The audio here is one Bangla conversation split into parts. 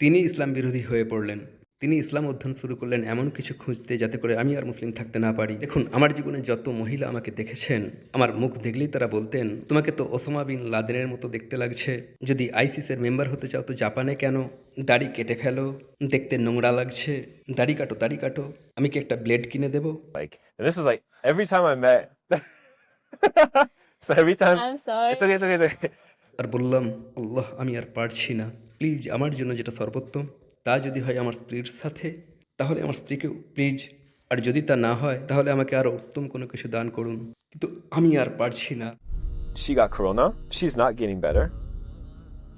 তিনি ইসলাম বিরোধী হয়ে পড়লেন তিনি ইসলাম অধ্যয়ন শুরু করলেন এমন কিছু খুঁজতে যাতে করে আমি আর মুসলিম থাকতে না পারি দেখুন আমার জীবনে যত মহিলা আমাকে দেখেছেন আমার মুখ দেখলেই তারা বলতেন তোমাকে তো ওসামা বিন লাদেনের মতো দেখতে লাগছে যদি আইসিসের মেম্বার হতে চাও তো জাপানে কেন দাড়ি কেটে ফেলো দেখতে নোংরা লাগছে দাড়ি কাটো দাড়ি কাটো আমি কি একটা ব্লেড কিনে দেবো Like, and this is like every time I met. so every time. I'm sorry. It's okay, it's okay, it's okay. আর বললাম আল্লাহ আমি আর পারছি না প্লিজ আমার জন্য যেটা সর্বোত্তম তা যদি হয় আমার স্ত্রীর সাথে তাহলে আমার স্ত্রীকেও প্লিজ আর যদি তা না হয় তাহলে আমাকে আরও উত্তম কোনো কিছু দান করুন কিন্তু আমি আর পারছি না She got corona. She's not getting better.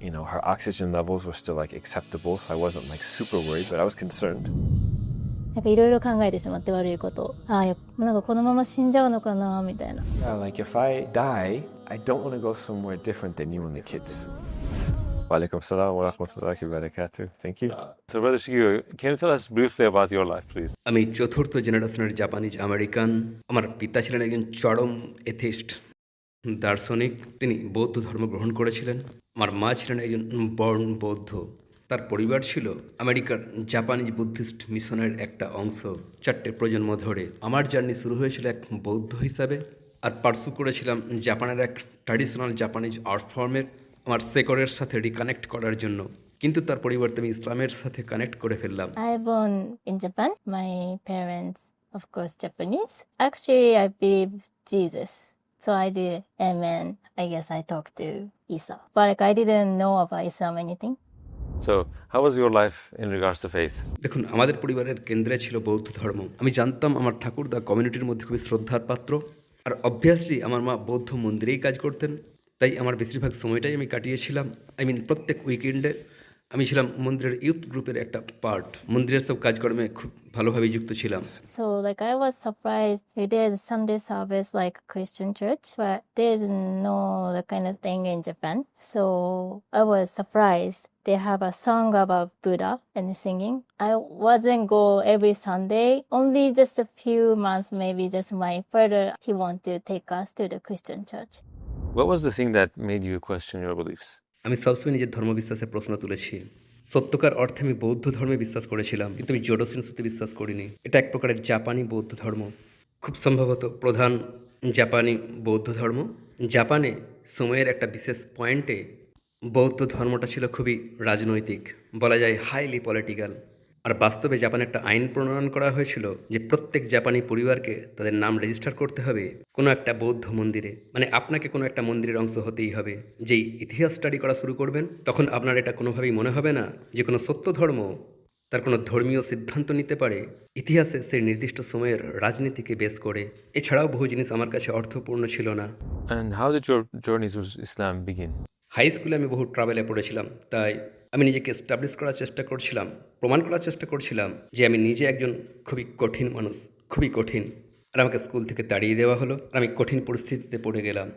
You know, her oxygen levels were still like acceptable, so I wasn't like super worried, but I was concerned. なんかいろいろ考えてしまって悪いことああやっぱなんかこのまま死んじゃうのかなみたいな Yeah, like if I die, I don't want to go somewhere different than you and the kids. Walaikum salam wa rahmatullahi wa barakatuh. Thank you. So, Brother Shigeru, can you tell us briefly about your life, please? আমি চতুর্থ জেনারেশনের জাপানিজ আমেরিকান আমার পিতা ছিলেন একজন চরম এথিস্ট দার্শনিক তিনি বৌদ্ধ ধর্ম গ্রহণ করেছিলেন আমার মা ছিলেন একজন বর্ণ বৌদ্ধ তার পরিবার ছিল আমেরিকার জাপানিজ বুদ্ধিস্ট মিশনের একটা অংশ। চারটে প্রজন্ম ধরে আমার জার্নি শুরু হয়েছিল এক বৌদ্ধ হিসাবে আর পার্সু করেছিলাম জাপানের এক ট্র্যাডিশনাল জাপানিজ আর্ট ফর্মের আমার শেকরের সাথে রিকানেক্ট করার জন্য। কিন্তু তার পরিবর্তে আমি ইসলামের সাথে কানেক্ট করে ফেললাম। I born in Japan. My parents, of course, Japanese. Actually, I believe Jesus. So I did amen I guess I talked to Isa. But like, I didn't know about Islam So, how was your life in regards to faith দেখুন আমাদের পরিবারের কেন্দ্রে ছিল বৌদ্ধ ধর্ম। আমি জানতাম আমার ঠাকুর ঠাকুরদা কমিউনিটির মধ্যে খুবই শ্রদ্ধার পাত্র। আর অবভিয়াসলি আমার মা বৌদ্ধ মন্দিরেই কাজ করতেন। তাই আমার বেশিরভাগ সময়টাই আমি কাটিয়েছিলাম। আই মিন প্রত্যেক উইকেন্ডে আমি ছিলাম মন্দিরের ইউথ গ্রুপের একটা পার্ট মন্দিরের সব কাজকর্মে খুব ভালোভাবেই যুক্ত ছিলাম so like I was surprised like, there's Sunday service like Christian church but there's no that kind of thing in Japan so I was surprised they have a song about Buddha and singing I wasn't go every Sunday only just a few months maybe just my father he want to take us to the Christian church What was the thing that made you question your beliefs? আমি সবসময় নিজের ধর্মবিশ্বাসের প্রশ্ন তুলেছি। সত্যকার অর্থে আমি বৌদ্ধ ধর্মে বিশ্বাস করেছিলাম, কিন্তু আমি জোডোসিনসুতে বিশ্বাস করিনি। এটা এক প্রকারের জাপানি বৌদ্ধ ধর্ম। খুব সম্ভবত প্রধান জাপানি বৌদ্ধ ধর্ম। জাপানে সময়ের একটা বিশেষ পয়েন্টে বৌদ্ধ ধর্মটা ছিল খুবই রাজনৈতিক, বলা যায় হাইলি পলিটিক্যাল আর বাস্তবে জাপানে একটা আইন প্রণয়ন করা হয়েছিল যে প্রত্যেক জাপানি পরিবারকে তাদের নাম রেজিস্টার করতে হবে কোনো একটা বৌদ্ধ মন্দিরে। মানে আপনাকে কোনো একটা মন্দিরের অংশ হতেই হবে। যেই ইতিহাস স্টাডি করা শুরু করবেন তখন আপনার এটা কোনোভাবেই মনে হবে না যে কোনো সত্য ধর্ম তার কোনো ধর্মীয় সিদ্ধান্ত নিতে পারে। ইতিহাসে সেই নির্দিষ্ট সময়ের রাজনীতিকে বেস করে। এছাড়াও বহু জিনিস আমার কাছে অর্থপূর্ণ ছিল না। Islam হাই স্কুলে আমি বহু ট্রাভেলে পড়েছিলাম তাই আমি নিজেকে এস্টাবলিশ করার চেষ্টা করছিলাম, প্রমাণ করার চেষ্টা করছিলাম যে আমি নিজে একজন খুবই কঠিন মানুষ, খুবই কঠিন। আর আমাকে স্কুল থেকে তাড়িয়ে দেওয়া হলো, আর আমি কঠিন পরিস্থিতিতে পড়ে গেলাম।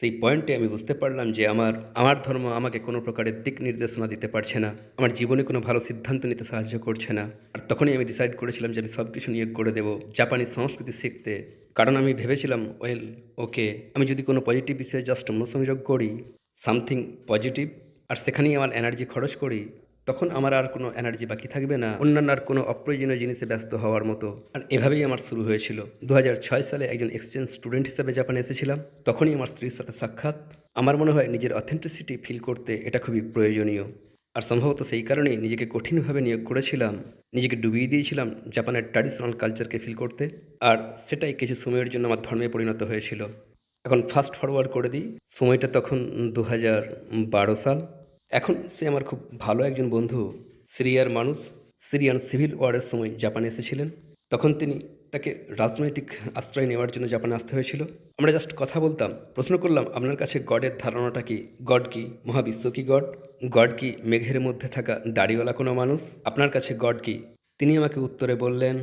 সেই পয়েন্টে আমি বুঝতে পারলাম যে আমার আমার ধর্ম আমাকে কোনো প্রকারের দিক নির্দেশনা দিতে পারছে না। আমার জীবনে কোনো ভালো সিদ্ধান্ত নিতে সাহায্য করছে না। আর তখনই আমি ডিসাইড করেছিলাম যে আমি সব কিছু নিয়োগ করে দেবো, জাপানি সংস্কৃতি শিখতে। কারণ আমি ভেবেছিলাম ওয়েল ওকে আমি যদি কোনো পজিটিভ বিষয়ে জাস্ট মনোসংযোগ করি সামথিং পজিটিভ আর সেখানেই আমার এনার্জি খরচ করি, তখন আমার আর কোনো এনার্জি বাকি থাকবে না। অন্যান্য আর কোনো অপ্রয়োজনীয় জিনিসে ব্যস্ত হওয়ার মতো। আর এভাবেই আমার শুরু হয়েছিল। দু হাজার ছয় সালে একজন এক্সচেঞ্জ স্টুডেন্ট হিসেবে জাপানে এসেছিলাম। তখনই আমার স্ত্রীর সাথে সাক্ষাৎ। আমার মনে হয় নিজের অথেন্টিসিটি ফিল করতে এটা খুবই প্রয়োজনীয়। আর সম্ভবত সেই কারণেই নিজেকে কঠিনভাবে নিয়োগ করেছিলাম। নিজেকে ডুবিয়ে দিয়েছিলাম জাপানের ট্র্যাডিশনাল কালচারকে ফিল করতে। আর সেটাই কিছু সময়ের জন্য আমার ধর্মে পরিণত হয়েছিল। এখন ফাস্ট ফরওয়ার্ড করে দিই। সময়টা তখন দু হাজার বারো সাল। এখন সে আমার খুব ভালো একজন বন্ধু, সিরিয়ার মানুষ, সিরিয়ান সিভিল ওয়ারের সময় জাপানে এসেছিলেন। তখন তিনি তাকে রাজনৈতিক আশ্রয় নেওয়ার জন্য জাপানে আসতে হয়েছিল। আমরা জাস্ট কথা বলতাম, প্রশ্ন করলাম, আপনার কাছে গডের ধারণাটা কি? গড কি? মহাবিশ্ব কি গড? গড কি মেঘের মধ্যে থাকা দাড়িওয়ালা কোনো মানুষ? আপনার কাছে গড কি? তিনি আমাকে উত্তরে বললেন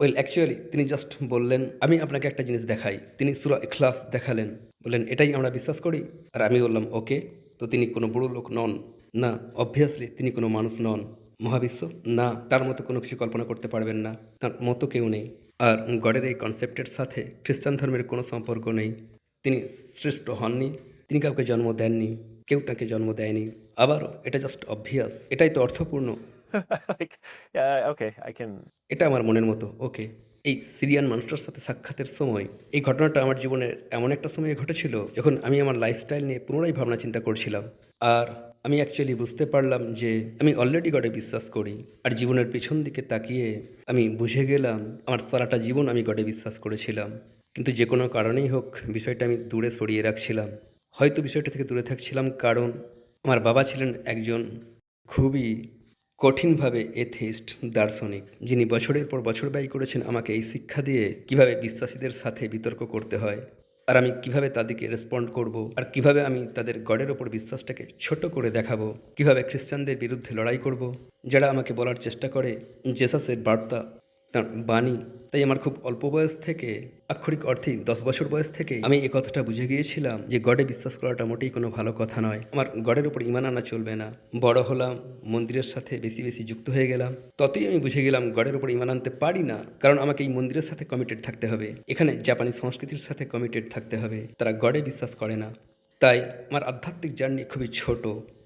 ওয়েল অ্যাকচুয়ালি তিনি জাস্ট বললেন, আমি আপনাকে একটা জিনিস দেখাই। তিনি সুরা এখলাস দেখালেন, বললেন, এটাই আমরা বিশ্বাস করি? আর আমি বললাম ওকে তো তিনি কোনো বুড়ো লোক নন না অবভিয়াসলি তিনি কোনো মানুষ নন। মহাবিশ্ব না তার মতো কোনো কিছু কল্পনা করতে পারবেন না। তার মতো কেউ নেই। আর গডের এই কনসেপ্টের সাথে খ্রিস্টান ধর্মের কোনো সম্পর্ক নেই। তিনি শ্রেষ্ঠ হননি তিনি কাউকে জন্ম দেননি কেউ তাকে জন্ম দেয়নি। আবারও এটা জাস্ট অবভিয়াস এটাই তো অর্থপূর্ণ. এটা আমার মনের মতো ওকে এই সিরিয়ান মানুষটার সাথে সাক্ষাতের সময়, এই ঘটনাটা আমার জীবনের এমন একটা সময়ে ঘটেছিল যখন আমি আমার লাইফস্টাইল নিয়ে পুনরায় ভাবনা চিন্তা করছিলাম। আর আমি অ্যাকচুয়ালি বুঝতে পারলাম যে আমি অলরেডি গডে বিশ্বাস করি, আর জীবনের পিছন দিকে তাকিয়ে আমি বুঝে গেলাম আমার সারাটা জীবন আমি গডে বিশ্বাস করেছিলাম। কিন্তু যে কোনো কারণেই হোক বিষয়টা আমি দূরে সরিয়ে রাখছিলাম। হয়তো বিষয়টা থেকে দূরে থাকছিলাম কারণ আমার বাবা ছিলেন একজন খুবই কঠিনভাবে এথেইস্ট দার্শনিক, যিনি বছরের পর বছর ব্যয় করেছেন আমাকে এই শিক্ষা দিয়ে কীভাবে বিশ্বাসীদের সাথে বিতর্ক করতে হয়, আর আমি কীভাবে তাদেরকে রেসপন্ড করব, আর কীভাবে আমি তাদের গডের ওপর বিশ্বাসটাকে ছোট করে দেখাবো, কীভাবে খ্রিস্টানদের বিরুদ্ধে লড়াই করব, যারা আমাকে বলার চেষ্টা করে, জেসাসের বার্তা তার বাণী। তাই আমার খুব অল্প বয়স থেকে, আক্ষরিক অর্থেই দশ বছর বয়স থেকে আমি এই কথাটা বুঝে গিয়েছিলাম যে গডে বিশ্বাস করাটা মোটেই কোনো ভালো কথা নয়। আমার গডের উপর ইমান আনা চলবে না। বড় হলাম, মন্দিরের সাথে বেশি বেশি যুক্ত হয়ে গেলাম। ততই আমি বুঝে গেলাম গডের উপর ইমান আনতে পারি না, কারণ আমাকে এই মন্দিরের সাথে কমিটেড থাকতে হবে। এখানে জাপানি সংস্কৃতির সাথে কমিটেড থাকতে হবে। তারা গডে বিশ্বাস করে না। তাই আমার আধ্যাত্মিক জার্নি খুবই ছোট।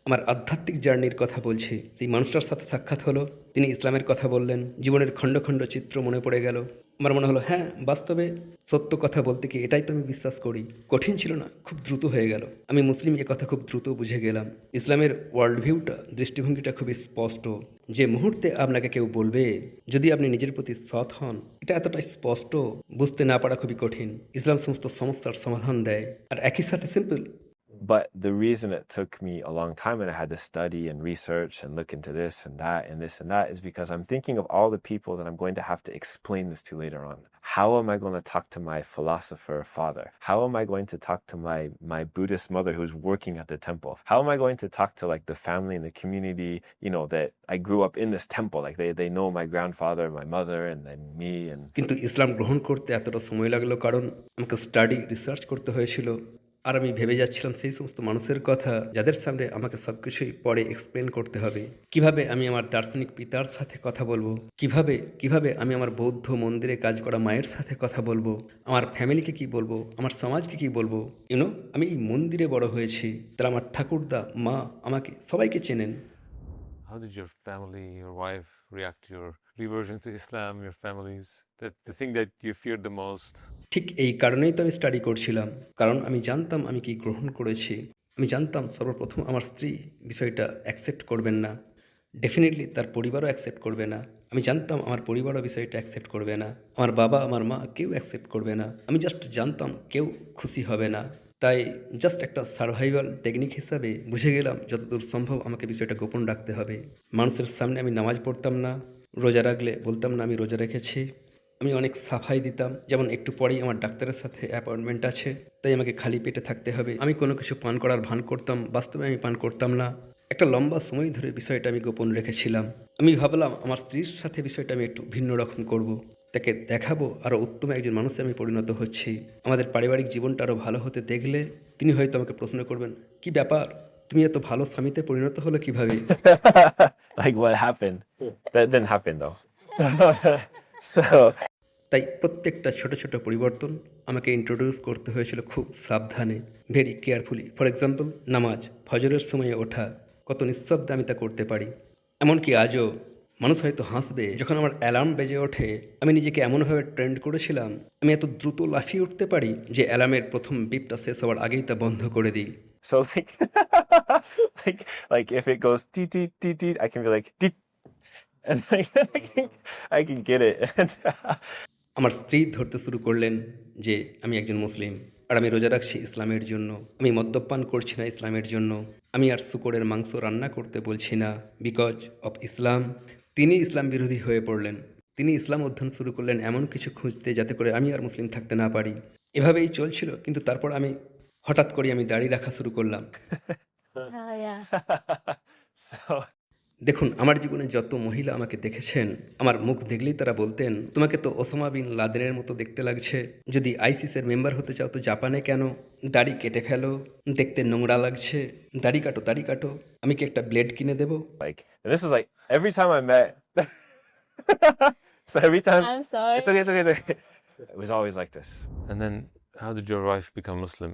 আমার আধ্যাত্মিক জার্নির কথা বলছি। সেই মানুষটার সাথে সাক্ষাৎ হলো, তিনি ইসলামের কথা বললেন, জীবনের খণ্ড খণ্ড চিত্র মনে পড়ে গেল। আমার মনে হলো হ্যাঁ বাস্তবে সত্য কথা বলতে কি এটাই তো আমি বিশ্বাস করি। কঠিন ছিল না, খুব দ্রুত হয়ে গেল। আমি মুসলিম এ কথা খুব দ্রুত বুঝে গেলাম। ইসলামের ওয়ার্ল্ড ভিউটা দৃষ্টিভঙ্গিটা খুবই স্পষ্ট। যে মুহূর্তে আপনাকে কেউ বলবে, যদি আপনি নিজের প্রতি সৎ হন, এটা এতটা স্পষ্ট, বুঝতে না পারা খুবই কঠিন। ইসলাম সমস্ত সমস্যার সমাধান দেয়। আর একই সাথে simple But the reason it took me a long time and I had to study and research and look into this and that and this and that is because I'm thinking of all the people that I'm going to have to explain this to later on. How am I going to talk to my philosopher father? How am I going to talk to my, my Buddhist mother who's working at the temple? How am I going to talk to like the family and the community, you know, that I grew up in this temple? Like they, they know my grandfather, my mother, and then me and কিন্তু ইসলাম গ্রহণ করতে এতটা সময় লাগলো কারণ আমাকে স্টাডি রিসার্চ করতে হয়েছিল আর আমি ভেবে যাচ্ছিলাম সেই সমস্ত মানুষের কথা যাদের সামনে আমাকে সব কিছুই পরে এক্সপ্লেন করতে হবে। কীভাবে আমি আমার দার্শনিক পিতার সাথে কথা বলব? কীভাবে কীভাবে আমি আমার বৌদ্ধ মন্দিরে কাজ করা মায়ের সাথে কথা বলব? আমার ফ্যামিলিকে কি বলব? আমার সমাজকে কি বলব? ইউনো আমি এই মন্দিরে বড় হয়েছি তারা আমার ঠাকুরদা মা আমাকে সবাইকে চেনেন। How did your family, your wife react to your reversion to Islam, your families? That the thing that you feared the most? ঠিক এই কারণেই তো আমি স্টাডি করছিলাম। কারণ আমি জানতাম আমি কি গ্রহণ করেছি। আমি জানতাম সর্বপ্রথম আমার স্ত্রী বিষয়টা অ্যাকসেপ্ট করবেন না। ডেফিনেটলি তার পরিবারও অ্যাকসেপ্ট করবে না। আমি জানতাম আমার পরিবারও বিষয়টা অ্যাকসেপ্ট করবে না। আমার বাবা, আমার মা কেউ অ্যাকসেপ্ট করবে না। আমি জাস্ট জানতাম কেউ খুশি হবে না। তাই জাস্ট একটা সার্ভাইভাল টেকনিক হিসাবে বুঝে গেলাম যতদূর সম্ভব আমাকে বিষয়টা গোপন রাখতে হবে। মানুষের সামনে আমি নামাজ পড়তাম না। রোজা রাখলে বলতাম না আমি রোজা রেখেছি। আমি অনেক সাফাই দিতাম, যেমন একটু পরেই আমার ডাক্তারের সাথে অ্যাপয়েন্টমেন্ট আছে, তাই আমাকে খালি পেটে থাকতে হবে। আমি কোনো কিছু পান করার ভান করতাম, বাস্তবে আমি পান করতাম না। একটা লম্বা সময় ধরে বিষয়টা আমি গোপন রেখেছিলাম। আমি ভাবলাম আমার স্ত্রীর সাথে বিষয়টা আমি একটু ভিন্ন রকম করব। তাকে দেখাবো আরও উত্তম একজন মানুষে আমি পরিণত হচ্ছি। আমাদের পারিবারিক জীবনটা আরও ভালো হতে দেখলে তিনি হয়তো আমাকে প্রশ্ন করবেন, কি ব্যাপার? তুমি এত ভালো স্বামীতে পরিণত হলো কীভাবে? Like, what happened. That didn't happen so তাই প্রত্যেকটা ছোট ছোট পরিবর্তন আমাকে ইন্ট্রোডিউস করতে হয়েছিল খুব সাবধানে। ভেরি কেয়ারফুলি ফর এক্সাম্পল নামাজ ফজরের সময়ে ওঠা কত নিঃশব্দে আমি তা করতে পারি। এমনকি আজও মানুষ হয়তো হাসবে যখন আমার অ্যালার্ম বেজে ওঠে আমি নিজেকে এমনভাবে ট্রেন্ড করেছিলাম আমি এত দ্রুত লাফিয়ে উঠতে পারি যে অ্যালার্মের প্রথম বিপটা শেষ হওয়ার আগেই তা বন্ধ করে দিই। So like like like if it goes teet teet teet teet, I can be like teet, and like I can, I can get it. আমার স্ত্রী ধরতে শুরু করলেন যে আমি একজন মুসলিম আর আমি রোজা রাখছি ইসলামের জন্য। আমি মদ্যপান করছি না ইসলামের জন্য। আমি আর শুকরের মাংস রান্না করতে বলছি না বিকজ অফ ইসলাম। তিনি ইসলাম বিরোধী হয়ে পড়লেন। তিনি ইসলাম অধ্যয়ন শুরু করলেন এমন কিছু খুঁজতে যাতে করে আমি আর মুসলিম থাকতে না পারি। এভাবেই চলছিল কিন্তু তারপর আমি হঠাৎ করে আমি দাড়ি রাখা শুরু করলাম। so দেখুন আমার জীবনে যত মহিলা আমাকে দেখেছেন আমার মুখ দেখলেই তারা বলতেন তোমাকে তো ওসামা বিন লাদেনের মতো দেখতে লাগছে। যদি আইসিসের মেম্বার হতে চাও তো জাপানে কেন? দাড়ি কেটে ফেলো দেখতে নোংরা লাগছে। দাড়ি কাটো দাড়ি কাটো। আমি কি একটা ব্লেড কিনে দেবো? Become Muslim?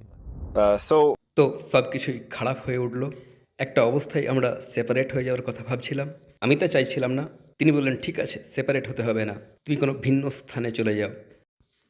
Uh, so তো সব কিছুই খারাপ হয়ে উঠল। একটা অবস্থায় আমরা সেপারেট হয়ে যাওয়ার কথা ভাবছিলাম। আমি তা চাইছিলাম না। তিনি বললেন, ঠিক আছে সেপারেট হতে হবে না। তুমি কোনো ভিন্ন স্থানে চলে যাও।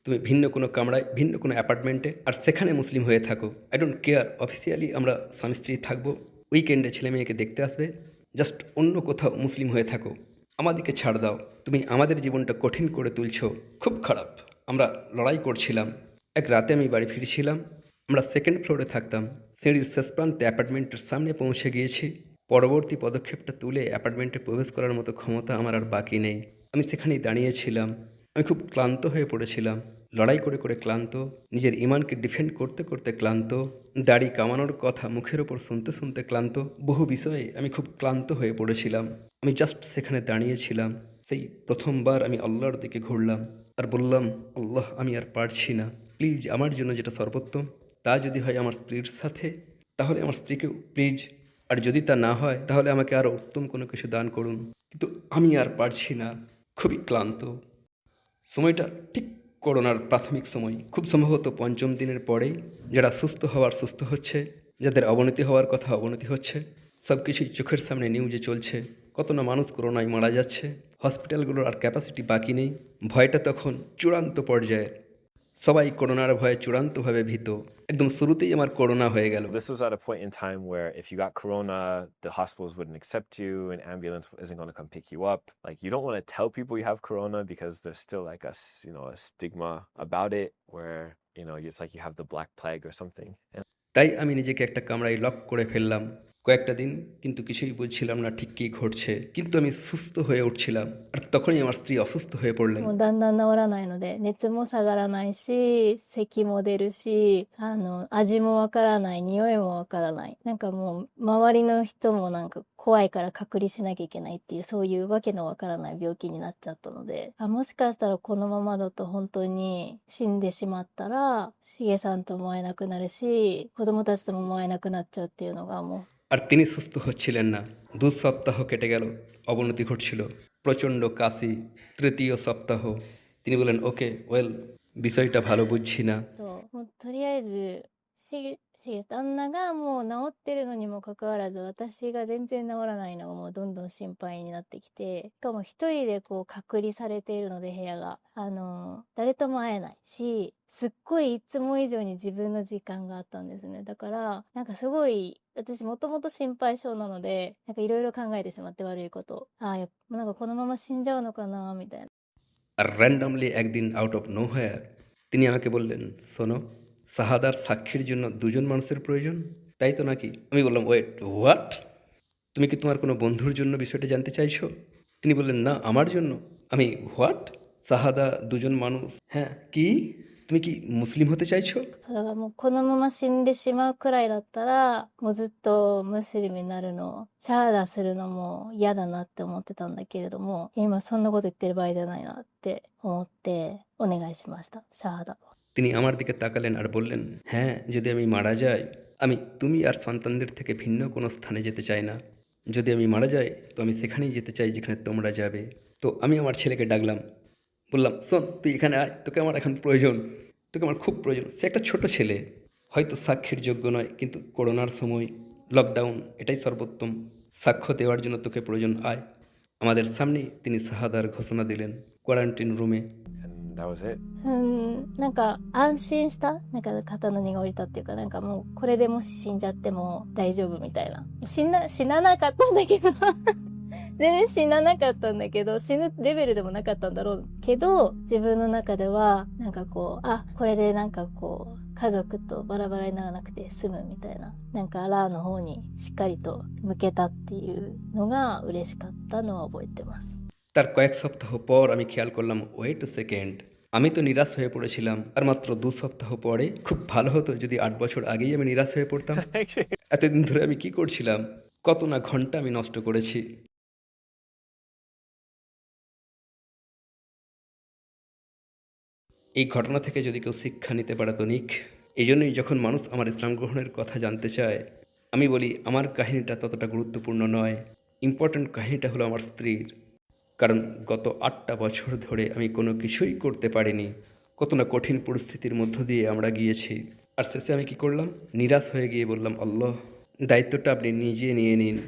তুমি ভিন্ন কোনো কামরায়, ভিন্ন কোনো অ্যাপার্টমেন্টে, আর সেখানে মুসলিম হয়ে থাকো। আই ডোন্ট কেয়ার অফিসিয়ালি আমরা স্বামী স্ত্রী থাকব। উইকেন্ডে ছেলে মেয়েকে দেখতে আসবে। জাস্ট অন্য কোথাও মুসলিম হয়ে থাকো। আমাদেরকে ছাড় দাও। তুমি আমাদের জীবনটা কঠিন করে তুলছো। খুব খারাপ। আমরা লড়াই করছিলাম। এক রাতে আমি বাড়ি ফিরছিলাম। আমরা সেকেন্ড ফ্লোরে থাকতাম। সিঁড়ির শেষ প্রান্তে অ্যাপার্টমেন্টের সামনে পৌঁছে গিয়েছি। পরবর্তী পদক্ষেপটা তুলে অ্যাপার্টমেন্টে প্রবেশ করার মতো ক্ষমতা আমার আর বাকি নেই। আমি সেখানেই দাঁড়িয়েছিলাম। আমি খুব ক্লান্ত হয়ে পড়েছিলাম। লড়াই করে করে ক্লান্ত, নিজের ইমানকে ডিফেন্ড করতে করতে ক্লান্ত, দাড়ি কামানোর কথা মুখের ওপর শুনতে শুনতে ক্লান্ত। বহু বিষয়ে আমি খুব ক্লান্ত হয়ে পড়েছিলাম। আমি জাস্ট সেখানে দাঁড়িয়েছিলাম। সেই প্রথমবার আমি আল্লাহর দিকে ঘুরলাম। আর বললাম, আল্লাহ, আমি আর পারছি না। প্লিজ আমার জন্য যেটা সর্বোত্তম তা যদি হয় আমার স্ত্রীর সাথে, তাহলে আমার স্ত্রীকেও প্লিজ আর যদি তা না হয়, তাহলে আমাকে আরও উত্তম কোনো কিছু দান করুন। কিন্তু আমি আর পারছি না, খুবই ক্লান্ত। সময়টা ঠিক করোনার প্রাথমিক সময়, খুব সম্ভবত পঞ্চম দিনের পরেই যারা সুস্থ হওয়ার সুস্থ হচ্ছে, যাদের অবনতি হওয়ার কথা অবনতি হচ্ছে সব কিছুই চোখের সামনে নিউজে চলছে। কত না মানুষ করোনায় মারা যাচ্ছে হসপিটালগুলোর আর ক্যাপাসিটি বাকি নেই, ভয়টা তখন চূড়ান্ত পর্যায়ে সবাই করোনার ভয়ে চূড়ান্তভাবে ভীত একদম শুরুতেই আমার করোনা হয়ে গেল This was at a point in time where if you got corona, the hospitals wouldn't accept you, an ambulance isn't going to come pick you up. Like you don't want to tell people you have corona because there's still like a you know a stigma about it, where you know it's like you have the black plague or something. And তাই আমি নিজেকে একটা কামরায় লক করে ফেললাম কয়েকটা দিন কিন্তু কিছুই বুঝছিলাম না ঠিক কী ঘটছে কিন্তু আমি সুস্থ হয়ে উঠছিলাম আর তখনই আমার স্ত্রী অসুস্থ হয়ে পড়লেন もうだんだん治らないので熱も下がらないし咳も出るしあの味もわからない匂いもわからないなんかもう周りの人もなんか怖いから隔離しなきゃいけないっていうそういうわけのわからない病気になっちゃったのであもしかしたらこのままだと本当に死んでしまったらしげさんとも会えなくなるし子供たちとももう会えなくなっちゃうっていうのがもう আর তিনি সুস্থ হচ্ছিলেন না দু সপ্তাহ কেটে গেল অবনতি ঘটছিল প্রচণ্ড কাশি তৃতীয় সপ্তাহ তিনি বলেন ওকে ওয়েল বিষয়টা ভালো বুঝছি না ともうとりあえずしげしげ旦那がもう治ってるのにもかかわらず私が全然治らないのがもうどんどん心配になってきてしかも一人でこう隔離されているので部屋があの誰とも会えないしすっごいいつも以上に自分の時間があったんですねだからなんかすごい 私もともと心配性なのでなんかいろいろ考えてしまって悪いことああやっぱなんかこのまま死んじゃうのかなみたいな আর র্যান্ডমলি একদিন আউট অফ নো হেয়ার তিনি আমাকে বললেন শোনো শাহাদার সাক্ষীর জন্য দুজন মানুষের প্রয়োজন তাই তো নাকি আমি বললাম ওয়েট হোয়াট তুমি কি তোমার কোনো বন্ধুর জন্য বিষয়টা জানতে চাইছো তিনি বললেন না আমার জন্য আমি হোয়াট শাহাদা দুজন মানুষ হ্যাঁ কি তুমি কি মুসলিম হতে চাইছো そうだからもうこのまま死んでしまうくらいだったらもうずっとムスリムになるのシャーダするのも嫌だなって思ってたんだけれども今そんなこと言ってる場合じゃないなって思ってお願いしましたシャーダ তিনি আমার দিকে তাকালেন আর বললেন হ্যাঁ যদি আমি মারা যাই আমি তুমি আর সন্তানদের থেকে ভিন্ন কোনো স্থানে যেতে চাই না যদি আমি মারা যাই তো আমি সেখানেই যেতে চাই যেখানে তোমরা যাবে তো আমি আমার ছেলেকে ডাকলাম বললাম শোন তুই এখানে আয় তোকে আমার এখন প্রয়োজন তোকে আমার খুব প্রয়োজন সে একটা ছোট ছেলে হয়তো সাক্ষীর যোগ্য নয় কিন্তু করোনার সময় লকডাউন এটাই সর্বোত্তম সাক্ষ্য দেওয়ার জন্য তোকে প্রয়োজন আয় আমাদের সামনেই তিনি শাহাদার ঘোষণা দিলেন কোয়ারেন্টিন রুমে and that was it. うーんなんか安心したなんか肩の荷が下りたっていうかなんかもうこれでもし死んじゃっても大丈夫みたいな死な死ななかったんだけど 全然死ななかったんだけど死ぬレベルでもなかったんだろうけど自分の中ではなんかこうあこれでなんかこう家族とバラバラにならなくて済むみたいななんかアラーの方にしっかりと向けたっていうのが嬉しかったのは覚えてます তার কয়েক সপ্তাহ পর আমি খেয়াল করলাম ওয়েট সেকেন্ড আমি তো নিরাশ হয়ে পড়েছিলাম আর মাত্র দু সপ্তাহ পরে খুব ভালো হতো যদি আট বছর আগেই আমি নিরাশ হয়ে পড়তাম এতদিন ধরে আমি কি করছিলাম কত না ঘন্টা আমি নষ্ট করেছি এই ঘটনা থেকে যদি কেউ শিক্ষা নিতে পারে তো নিক এই জন্যই যখন মানুষ আমার ইসলাম গ্রহণের কথা জানতে চায়, আমি বলি, আমার কাহিনীটা ততটা গুরুত্বপূর্ণ নয়। ইম্পর্ট্যান্ট কাহিনীটা হলো আমার স্ত্রীর। কারণ গত আটটা বছর ধরে আমি কোনো কিছুই করতে পারিনি। কত না কঠিন পরিস্থিতির মধ্য দিয়ে আমরা গিয়েছি। আর শেষে আমি কি করলাম? নিরাশ হয়ে গিয়ে বললাম, আল্লাহ, দায়িত্বটা আপনি নিজে নিয়ে নিন।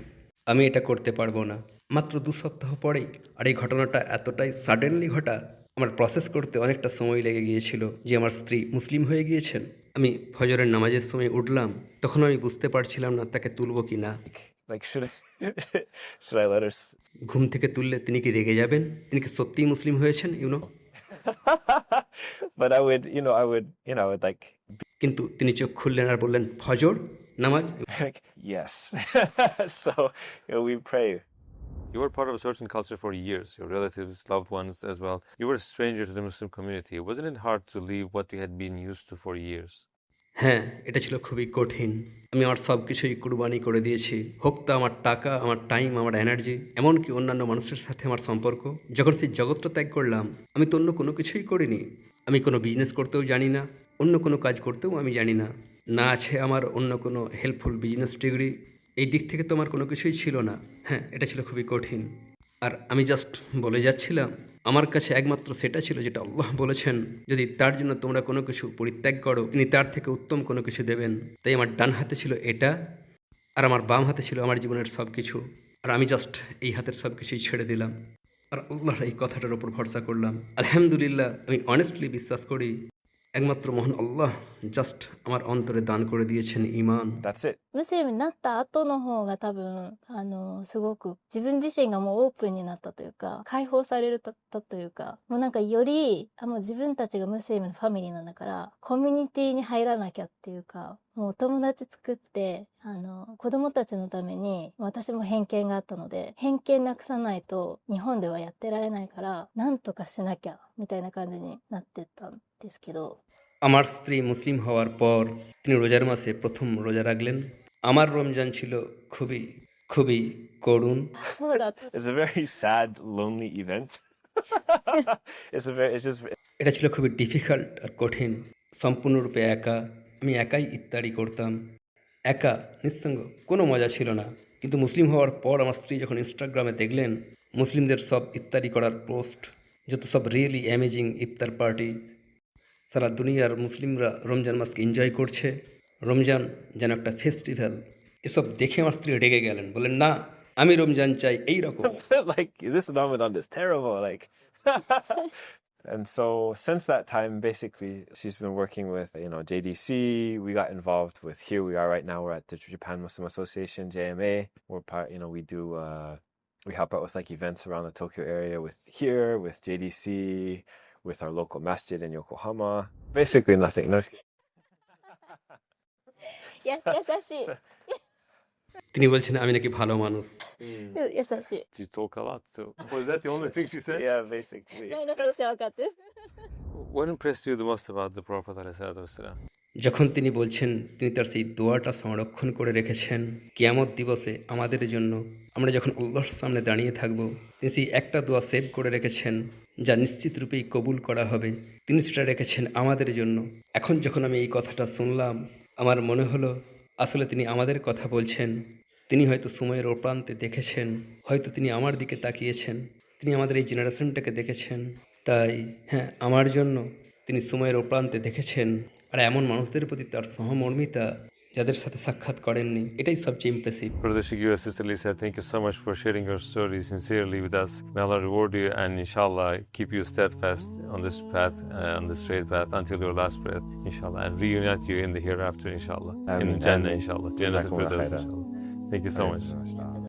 আমি এটা করতে পারব না। মাত্র দু সপ্তাহ পরেই, আর এই ঘটনাটা এতটাই সাডেনলি ঘটা আমার প্রসেস করতে অনেকটা সময় লেগে গিয়েছিল যে আমার স্ত্রী মুসলিম হয়ে গিয়েছেন। আমি ফজরের নামাজের সময় উঠলাম তখন আমি বুঝতে পারছিলাম না তাকে তুলব কি না ঘুম থেকে তুললে তিনি কি রেগে যাবেন? তিনি কি সত্যিই মুসলিম হয়েছেন you know but I would, you know, I would, you know, I would like, কিন্তু তিনি চোখ খুললেন আর বললেন ফজর নামাজ? Yes. so, we pray. You were part of a certain culture for years, your relatives, loved ones as well. You were a stranger to the Muslim community. Wasn't it hard to leave what you had been used to for years? হ্যাঁ এটা ছিল খুবই কঠিন আমি আমার সব কিছুই কুরবানি করে দিয়েছি হোক তা আমার টাকা আমার টাইম আমার এনার্জি এমনকি অন্যান্য মানুষের সাথে আমার সম্পর্ক যখন সেই জগৎটা ত্যাগ করলাম আমি তো অন্য কোনো কিছুই করিনি আমি কোনো বিজনেস করতেও জানি না অন্য কোনো কাজ করতেও আমি জানি না না আছে আমার অন্য কোনো হেল্পফুল বিজনেস ডিগ্রি এই দিক থেকে তো আমার কোনো কিছুই ছিল না। হ্যাঁ এটা ছিল খুবই কঠিন। আর আমি জাস্ট বলে যাচ্ছিলাম, আমার কাছে একমাত্র সেটা ছিল যেটা আল্লাহ বলেছেন, যদি তার জন্য তোমরা কোনো কিছু পরিত্যাগ করো, তিনি তার থেকে উত্তম কোনো কিছু দেবেন। তাই আমার ডান হাতে ছিল এটা, আর আমার বাম হাতে ছিল আমার জীবনের সব কিছু আর আমি জাস্ট এই হাতের সব কিছুই ছেড়ে দিলাম। আর আল্লাহর এই কথাটার ওপর ভরসা করলাম। আলহামদুলিল্লাহ, আমি অনেস্টলি বিশ্বাস করি একমাত্র মহান আল্লাহ জাস্ট আমার অন্তরে দান করে দিয়েছেন ইমান That's it. ムスリムになった後の方が多分あのすごく自分自身がもうオープンになったというか解放されるたたというかもうなんかよりあもう自分たちがムスリムのファミリーなんだからコミュニティに入らなきゃっていうかもうお友達作ってあの子供たちのために私も偏見があったので偏見なくさないと日本ではやってられないからなんとかしなきゃみたいな感じになってったんですけど আমার স্ত্রী মুসলিম হওয়ার পর তিনি রোজার মাসে প্রথম রোজা রাখলেন। আমার রমজান ছিল খুবই খুবই করুণ। এটা ছিল খুবই ডিফিকাল্ট আর কঠিন। সম্পূর্ণরূপে একা। আমি একাই ইত্যাদি করতাম। একা নিঃসঙ্গ কোনো মজা ছিল না। কিন্তু মুসলিম হওয়ার পর আমার স্ত্রী যখন ইনস্টাগ্রামে দেখলেন মুসলিমদের সব ইত্যাদি করার পোস্ট যত সব রিয়েলি অ্যামেজিং ইফতার পার্টিজ সারা দুনিয়ার মুসলিমরা রমজান মাসকে এনজয় করছে রমজান যেন একটা ফেস্টিভ্যাল এসব দেখে আমার স্ত্রী রেগে গেলেন বললেন না আমি রমজান চাই এই রকম like this Ramadan is terrible. Like, and so since that time, basically, she's been working with you know JDC. We got involved with here we are right now. We're at the Japan Muslim Association JMA. We're part. You know we do. uh we help out with like events around the Tokyo area with here with JDC, with our local masjid in Yokohama. Basically nothing. No. や優しい তিনি বলছেন আমি নাকি ভালো মানুষ 優しい She talk a lot. So was that the only thing she said? yeah, basically. 前の人世話分かって What impressed you the most about the Prophet ﷺ? যখন তিনি বলছেন তিনি তার সেই দোয়াটা সংরক্ষণ করে রেখেছেন কিয়ামত দিবসে আমাদের জন্য আমরা যখন আল্লাহর সামনে দাঁড়িয়ে থাকব তিনি সেই একটা দোয়া সেভ করে রেখেছেন যা নিশ্চিত রূপেই কবুল করা হবে, তিনি সেটা রেখেছেন আমাদের জন্য। এখন যখন আমি এই কথাটা শুনলাম, আমার মনে হলো, আসলে তিনি আমাদের কথা বলছেন। তিনি হয়তো সময়ের ওপ্রান্তে দেখেছেন, হয়তো তিনি আমার দিকে তাকিয়েছেন, তিনি আমাদের এই জেনারেশনটাকে দেখেছেন। তাই হ্যাঁ আমার জন্য তিনি সময়ের ওপ্রান্তে দেখেছেন, আর এমন মানুষদের প্রতি তার সহমর্মিতা যাদের সাথে সাক্ষাৎ করেননি এটাই সবচেয়ে impressive Brother Shigio, Sister Lisa, thank you so much for sharing your story sincerely with us. May Allah reward you and inshallah keep you steadfast on this path, uh, on the straight path until your last breath, inshallah, and reunite you in the hereafter, inshallah. in Ameen, Jannah, ameen. inshallah. Jannah Jazakumullah Firdaus, khairan. inshallah. Thank you so much. much.